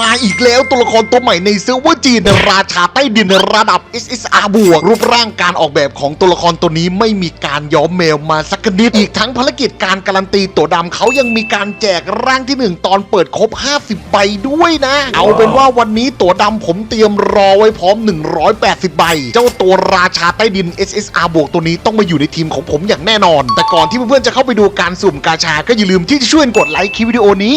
มาอีกแล้วตัวละครตัวใหม่ในเซิร์ฟเวอร์จีนราชาใต้ดินระดับ SSR บวกรูปร่างการออกแบบของตัวละครตัวนี้ไม่มีการย้อมแมวมาสักนิด อีกทั้งภารกิจการการันตีตัวดำเขายังมีการแจกร่างที่ 1 ตอนเปิดครบ 50 ใบด้วยนะ เอาเป็นว่าวันนี้ตัวดำผมเตรียมรอไว้พร้อม 180 ใบ เจ้าตัวราชาใต้ดิน SSR บวกตัวนี้ต้องมาอยู่ในทีมของผมอย่างแน่นอน แต่ก่อนที่เพื่อนๆจะเข้าไปดูการสุ่มกาชาก็อย่าลืมที่จะช่วยกดไลค์คลิปวิดีโอนี้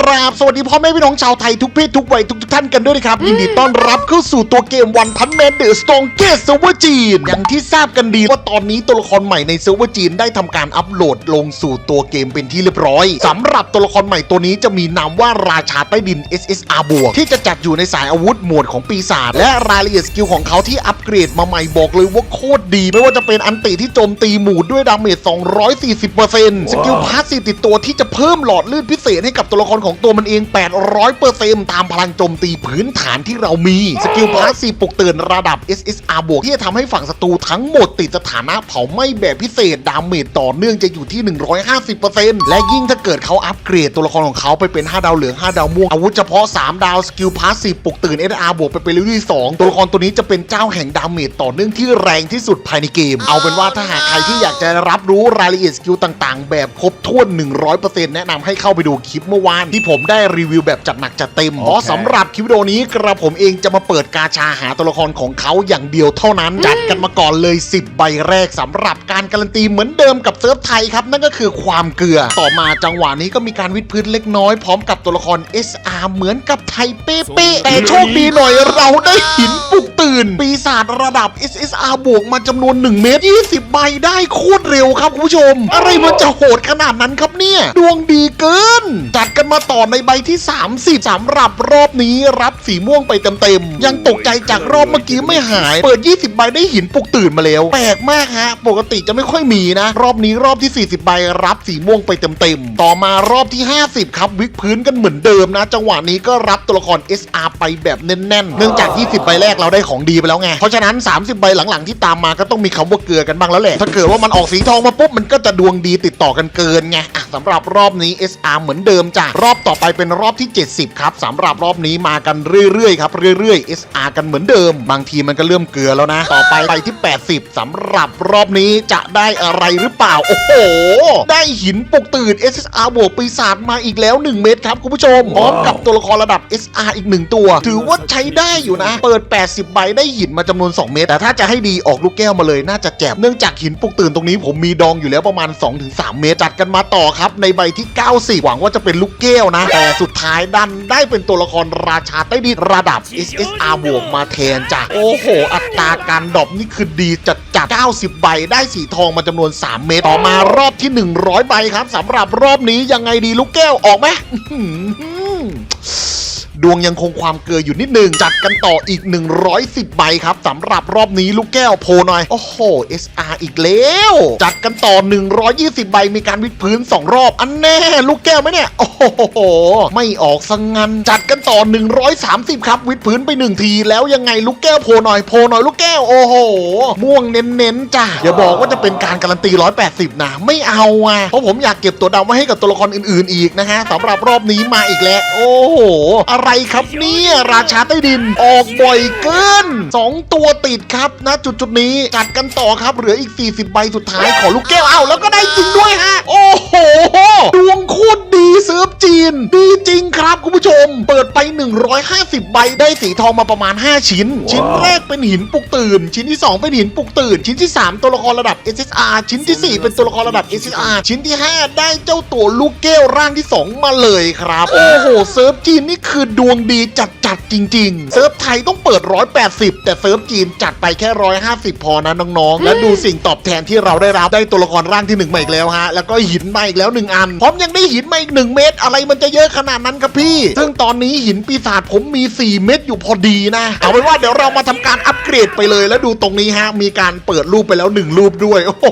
ครับสวัสดีพ่อแม่พี่น้องชาวไทยทุกเพศทุกวัยทุกทุกๆท่านกันด้วยนะครับ ยินดีต้อนรับเข้าสู่ตัวเกมวันพันแมนเดอะสตองเกสเซิร์ฟเวอร์จีนอย่างที่ทราบกันดีว่าตอนนี้ตัวละครใหม่ในเซิร์ฟเวอร์จีนได้ทำการอัปโหลดลงสู่ตัวเกมเป็นที่เรียบร้อยสำหรับตัวละครใหม่ตัวนี้จะมีนามว่าราชาใต้ดิน SSR บวกที่จะจัดอยู่ในสายอาวุธหมวดของปีศาจและรายละเอียดสกิลของเขาที่อัปเกรดมาใหม่บอกเลยว่าโคตรดี ไม่ว่าจะเป็นอันติที่โจมตีหมู่ด้วยดาเมจ240%สกิลพาสซีฟติดตัวที่จะเพิ่มหลอดลื่นพิเศษให้กับตัวละครของตัวมันเอง 800%ตามพลังโจมตีพื้นฐานที่เรามี สกิลพาสซีปลุกตื่นระดับ SSR บวกที่จะทำให้ฝั่งศัตรูทั้งหมดติดสถานะเผาไหม้แบบพิเศษดาเมจต่อเนื่องจะอยู่ที่ 150%และยิ่งถ้าเกิดเขาอัปเกรดตัวละครของเขาไปเป็น 5 ดาวเหลือง 5 ดาวม่วง อาวุธเฉพาะ 3 ดาวสกิลพาสซีปลุกตื่น SR บวกไปเป็นเลเวลที่2ตัวละครตัวนี้จะเป็นเจ้าแห่งดาเมจต่อเนื่องที่แรงที่สุดภายในเกม เอาเป็นว่าถ้าหากใครที่อยากจะรับรู้รายละเอียดสกิลต่าง ๆ แบบครบถ้วน 100%แนะนำให้เข้าไปดูคลิปเมื่อวานที่ผมได้รีวิวแบบจัดหนักจัดเต็ม เพราะสำหรับคลิปวิดีโอนี้กระผมเองจะมาเปิดกาชาหาตัวละครของเขาอย่างเดียวเท่านั้น จัดกันมาก่อนเลย 10 ใบแรกสำหรับการการันตีเหมือนเดิมกับเซิร์ฟไทยครับ นั่นก็คือความเกลือ ต่อมาจังหวะนี้ก็มีการวิดพื้นเล็กน้อยพร้อมกับตัวละคร SR เหมือนกับไทยเป๊ะๆแต่โชคดีหน่อยเราได้หินปลุกตื่น ปีศาจระดับ SSR บวกมาจำนวน 1 เมตร 20 ใบได้โคตรเร็วครับคุณผู้ชม อะไรมันจะโหดขนาดนั้นครับเนี่ย ดวงดีเกิน จัดกันมาต่อในใบที่ 30สำหรับรอบนี้รับสีม่วงไปเต็มๆ ยังตกใจจากรอบเมื่อกี้ไม่หาย เปิด 20 ใบได้หินปลุกตื่นมาแล้ว แปลกมากฮะ ปกติจะไม่ค่อยมีนะ รอบนี้รอบที่ 40 ใบรับสีม่วงไปเต็มๆ ต่อมารอบที่ 50 ครับ วิกพื้นกันเหมือนเดิมนะ จังหวะนี้ก็รับตัวละคร SR ไปแบบแน่นๆ เนื่องจาก 20 ใบแรกเราได้ของดีไปแล้วไง เพราะฉะนั้น 30 ใบหลังๆที่ตามมาก็ต้องมีคำว่าเกลือกันบ้างแล้วแหละ ถ้าเกิดว่ามันออกสีทองมาปุ๊บมันก็จะดวงดีติดต่อกันเกินไงสำหรับรอบนี้ SR เหมือนเดิมจ้ะรอบต่อไปเป็นรอบที่ 70 ครับสำหรับรอบนี้มากันเรื่อยๆครับเรื่อยๆ SR กันเหมือนเดิม บางทีมันก็เริ่มเกลือแล้วนะ ต่อไปไปที่ 80สำหรับรอบนี้จะได้อะไรหรือเปล่า โอ้โห ได้หินปลุกตื่น SSR บวกปีศาจมาอีกแล้ว 1 เม็ดครับคุณผู้ชมพร้อมกับตัวละครระดับ SR อีก 1 ตัว ถือว่าใช้ได้อยู่นะ เปิด 80 ใบได้หินมาจำนวน 2 เม็ดแต่ถ้าจะให้ดีออกลูกแก้วมาเลยน่าจะแจ่มเนื่องจากหินปลุกตื่นตรงนี้ผมมีดองอยู่แล้วประมาณ 2-3 เมตรจัดกันมาต่อครับในใบที่ 90 หวังว่าจะเป็นลูกแก้วนะ แต่สุดท้ายดันได้เป็นตัวละครราชาใต้ดินระดับ SSR บวกมาแทนจ้ะ โอ้โห อัตราการดรอปนี่คือดีจัดจัด90 ใบได้สีทองมาจำนวน 3 เมตรต่อมารอบที่ 100 ใบครับสำหรับรอบนี้ยังไงดีลูกแก้วออกไหมอื้อหือ ดวงยังคงความเกลืออยู่นิดหนึ่งจัดกันต่ออีก 110 ใบครับสำหรับรอบนี้ลูกแก้วโพหน่อย โอ้โห SR อีกแล้ว จัดกันต่อ 120 ใบมีการวิดพื้น 2 รอบ อันแน่ ลูกแก้วไหมเนี่ย โอ้โห ไม่ออกสังงัน จัดกันต่อ 130 ครับ วิดพื้นไป 1 ทีแล้วยังไงลูกแก้วโพหน่อยโพหน่อยลูกแก้วโอ้โห ม่วงเน้นๆจ้ะอย่าบอกว่าจะเป็นการการันตี 180 นะ ไม่เอาอะเพราะผมอยากเก็บตัวดำไว้ให้กับตัวละครอื่นๆอีกนะฮะสำหรับรอบนี้มาอีกแล้ว โอ้โหอะไรครับเนี่ยราชาใต้ดินออกบ่อยเกิน 2 ตัวติดครับนะจุดจุดๆนี้จัดกันต่อครับเหลืออีก 40 ใบสุดท้ายขอลูกแก้วเอาแล้วก็ได้จริงด้วยฮะ โอ้โห ดวงโคตรดีเซิร์ฟจีน ดีจริงครับคุณผู้ชม เปิดไป 150 ใบได้สีทองมาประมาณ 5 ชิ้น ชิ้นแรกเป็นหินปลุกตื่น ชิ้นที่ 2 เป็นหินปลุกตื่น ชิ้นที่ 3 ตัวละครระดับ SSR ชิ้นทีสี่4 เป็นตัวละครระดับ SSR ชิ้นที่ 5 ได้เจ้าตัวลูกแก้วร่างที่ 2 มาเลยครับ โอ้โหเซิร์ฟจีนนี่คือดวงดีจัดจัดๆจริง ๆ เซิร์ฟไทยต้องเปิด 180 แต่เซิร์ฟจีนจัดไปแค่ 150 พอนะน้องๆ และดูสิ่งตอบแทนที่เราได้รับได้ตัวละครร่างที่1มาอีกแล้วฮะ แล้วก็หินมาอีกแล้ว1อัน พร้อมยังได้หินมาอีก 1 เม็ดอะไรมันจะเยอะขนาดนั้นครับพี่ ซึ่งตอนนี้หินปีศาจผมมี 4 เม็ดอยู่พอดีนะ เอาเป็นว่าเดี๋ยวเรามาทำการอัปเกรดไปเลยแล้วดูตรงนี้ฮะมีการเปิดรูปไปแล้ว 1 รูปด้วยโอ้โห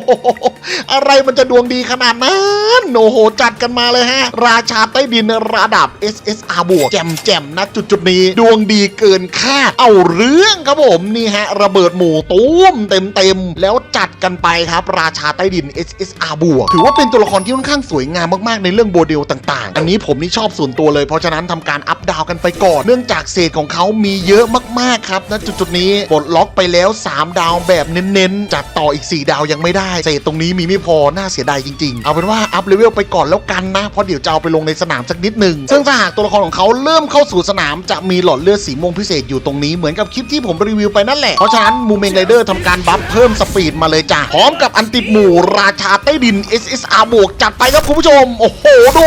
อะไรมันจะดวงดีขนาดนั้นโอ้โหจัดกันมาเลยฮะราชาใต้ดินระดับ SSR บวกแจมแจมนะจุดจุดๆนี้ ดวงดีเกินคาดเอาเรื่องครับผมนี่ฮะ ระเบิดหมู่ตุ้มเต็มเต็มๆแล้วจัดกันไปครับ ราชาใต้ดิน SSR บวกถือว่าเป็นตัวละครที่ค่อนข้างสวยงามมากๆในเรื่องโมเดลต่างๆ อันนี้ผมนี่ชอบส่วนตัวเลยเพราะฉะนั้นทำการอัพดาวกันไปก่อน เนื่องจากเศษของเขามีเยอะมากๆครับณจุดๆนี้ปลดล็อกไปแล้ว 3 ดาวแบบเน้นๆจัดต่ออีก 4 ดาวยังไม่ได้เศษตรงนี้มีไม่พอน่าเสียดายจริงๆ เอาเป็นว่าอัพเลเวลไปก่อนแล้วกันนะเพราะเดี๋ยวจะเอาไปลงในสนามสักนิดหนึ่งซึ่งถ้าหากตัวละครของเขาเริ่มเข้าสู่สนามจะมีหลอดเลือดสีม่วงพิเศษอยู่ตรงนี้เหมือนกับคลิปที่ผมรีวิวไปนั่นแหละ เพราะฉะนั้นมูเมงไรเดอร์ทำการบัฟเพิ่มสปีดมาเลยจ้ะพร้อมกับอันติดหมู่ราชาใต้ดิน SSR บวกจัดไปครับคุณผู้ชม โอ้โหดู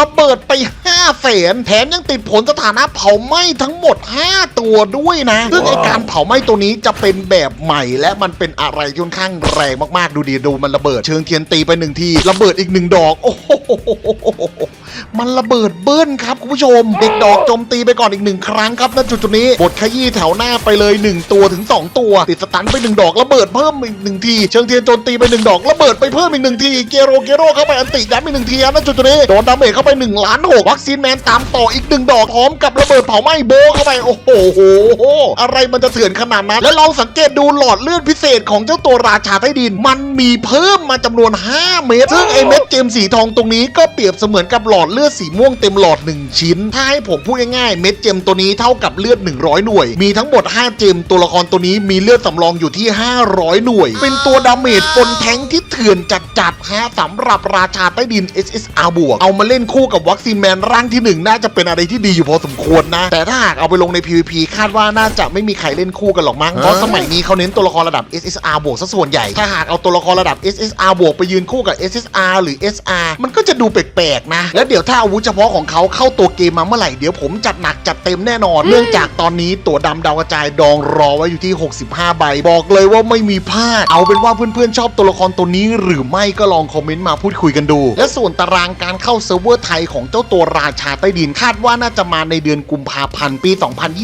ระเบิดไป5แสนแถมยังติดผลสถานะเผาไหม้ทั้งหมด 5 ตัวด้วยนะ ซึ่งไอการเผาไหม้ตัวนี้จะเป็นแบบใหม่และมันเป็นอะไรที่ค่อนข้างแรงมากๆ ดูดีดูมันระเบิดเชิงเทียนตีไปหนึ่งทีระเบิดอีกหนึ่งดอก โอ้โหมันระเบิดเบิ้ลครับคุณผู้ชมเด็กดอกโจมตีไปก่อนอีกหนึ่งครั้งครับณจุดจุดๆนี้บทขยี้แถวหน้าไปเลย 1 ตัวถึง 2 ตัว ติดสตันไปหนึ่งดอกระเบิดเพิ่มอีกหนึ่งที เชิงเทียนโจมตีไปหนึ่งดอกระเบิดไปเพิ่มอีกหนึ่งทีเกโรเกโรเข้าไปอันติย้ำอีกหนึ่งทีนะจุดจุดๆนี้โดนดาเมจเข้าไป1ล้านหกวัคซีนแมนตามต่ออีกหนึ่งดอกพร้อมกับระเบิดเผาไหม้โบเข้าไป โอ้โหอะไรมันจะเถื่อนขนาดนั้น แล้วลองสังเกตดูหลอดเลือดพิเศษของเจ้าตัวราชาใต้ดิน มันมีเพิ่มมาจำนวน 5 เม็ดซึ่งไอเม็ดเจมสีทองตรงนี้ก็เปรียบเสมือนกับหลอดเลือดสีม่วงเต็มหลอด 1 ชิ้น ถ้าให้ผมพูดง่ายๆเม็ดเจมตัวนี้เท่ากับเลือด 100 หน่วย มีทั้งหมด 5 เจมตัวละครตัวนี้มีเลือดสำรองอยู่ที่ 500 หน่วย เป็นตัวดาเมจปนแทงที่เถื่อนจัดๆฮะสำหรับราชาใต้ดิน SSR บวกเอามาเล่นคู่กับวัคซีนแมนร่างที่ 1 น่าจะเป็นอะไรที่ดีอยู่พอสมควรนะ แต่ถ้าหากเอาไปลงใน PVP คาดว่าน่าจะไม่มีใครเล่นคู่กันหรอกมั้งเพราะสมัยนี้เขาเน้นตัวละครระดับ SSR บวกซะส่วนใหญ่ถ้าหากเอาตัวละครระดับ SSR บวกไปยืนคู่กับ SSR หรือ SR มันก็จะดูแปลกๆนะ แล้วเดี๋ยวถ้าอาวุธเฉพาะของเขาเข้าตัวเกมมาเมื่อไหร่เดี๋ยวผมจัดหนักจัดเต็มแน่นอน เนื่องจากตอนนี้ตัวดำดาวกระจายดองรอไว้อยู่ที่ 65 ใบ บอกเลยว่าไม่มีพลาด เอาเป็นว่าเพื่อนๆชอบตัวละครตัวนี้หรือไม่ก็ลองคอมเมนต์มาพูดคุยกันดู และส่วนตารางการเข้าเซิร์ฟเวอร์ไทยของเจ้าตัวราชาใต้ดินคาดว่าน่าจะมาในเดือนกุมภาพันธ์ปี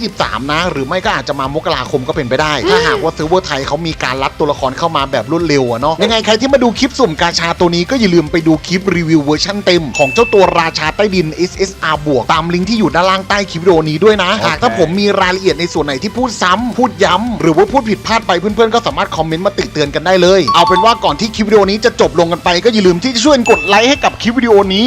2023 นะ หรือไม่ก็อาจจะมามกราคมก็เป็นไปได้ ถ้าหากว่าเซิร์ฟเวอร์ไทยเขามีการรัดตัวละครเข้ามาแบบรวดเร็วอะเนาะยังไงใครที่มาดูคลิปสุ่มกาชาตัวนี้ก็อย่าลืมไปดูคลิปรีวิวเวอร์ชันเต็มของเจ้าตัวราชาใต้ดิน SSR บวกตามลิงก์ที่อยู่ด้านล่างใต้คลิปวิดีโอนี้ด้วยนะหากถ้าผมมีรายละเอียดในส่วนไหนที่พูดซ้ำพูดย้ำหรือว่าพูดผิดพลาดไปเพื่อนๆก็สามารถคอมเมนต์มาติเตือนกันได้เลย เอาเป็นว่าก่อนที่คลิปวิดีโอนี้จะจบลงกันไปก็อย่าลืมที่จะช่วยกดไลค์ให้กับคลิปวิดีโอนี้